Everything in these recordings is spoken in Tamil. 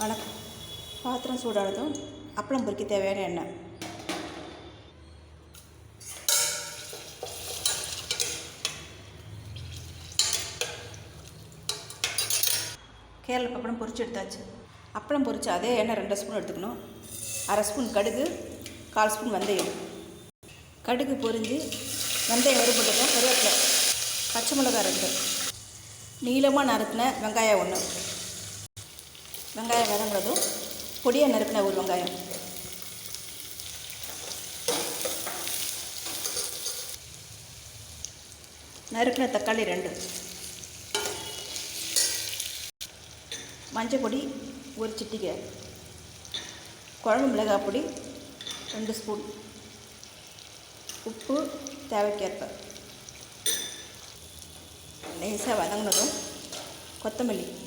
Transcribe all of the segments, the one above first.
வணக்கம். பாத்திரம் சூடானதும் அப்பளம் பொறிக்க தேவையான எண்ணெய். கேரள பப்படம் பொறிச்சு எடுத்தாச்சு. அப்பளம் பொறிச்சு அதே எண்ணெய் ரெண்டு ஸ்பூன் எடுத்துக்கணும். அரை ஸ்பூன் கடுகு கால் ஸ்பூன் வெந்தயம். கடுகு பொரிஞ்சு வெந்தயம் வறுபட்டதும் கருவேப்பிலை பச்சை மிளகாய் ரெண்டு. நீளமாக நறுக்கின வெங்காயம் ஒன்று வெங்காயம் வதங்குறதும் பொடியாக நறுக்கின ஒரு வெங்காயம். நறுக்கின தக்காளி ரெண்டு. மஞ்சள் பொடி ஒரு சிட்டிகை. குழம்பு மிளகாய் பொடி ரெண்டு ஸ்பூன். உப்பு தேவைக்கேற்ப. லேசாக வதங்கினதும் கொத்தமல்லி.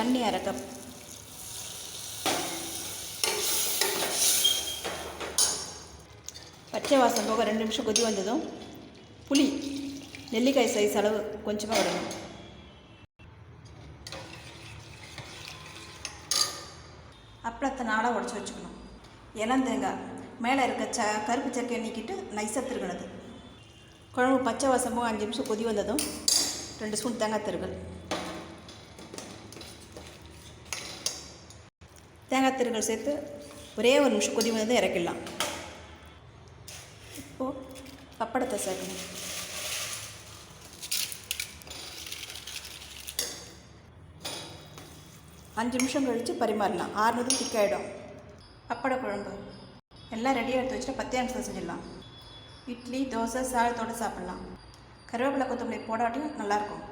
தண்ணி அரை கப் பச்சை வாசம் போக ரெண்டு நிமிஷம் கொதி வந்ததும் புளி நெல்லிக்காய் சைஸ் அளவு கொஞ்சமாக விடணும் அப்பளத்தை நாளாக உடச்சி வச்சுக்கணும். இளந்தேங்காய் மேலே இருக்க ச கருப்பு சக்கையை நீக்கிட்டு நைஸாக திருகணுது. குழம்பு பச்சை வாசம் போக அஞ்சு நிமிஷம் கொதி வந்ததும் ரெண்டு ஸ்பூன் தேங்காய் திருகல். தேங்காய் திருகள் சேர்த்து ஒரே ஒரு நிமிஷம் கொதி வந்து இறக்கிடலாம். இப்போது பப்படத்தை சேர்க்கணும். அஞ்சு நிமிஷம் கழித்து பரிமாறலாம். ஆறுனதும் திக்காயிடும் பப்பட குழம்பு. எல்லாம் ரெடியாக எடுத்து வச்சுட்டு பத்தே நிமிஷம் செஞ்சிடலாம். இட்லி தோசை சாதத்தோடு சாப்பிட்லாம். கருவேப்பிலை கொத்தமல்லி போடாட்டியும் நல்லாயிருக்கும்.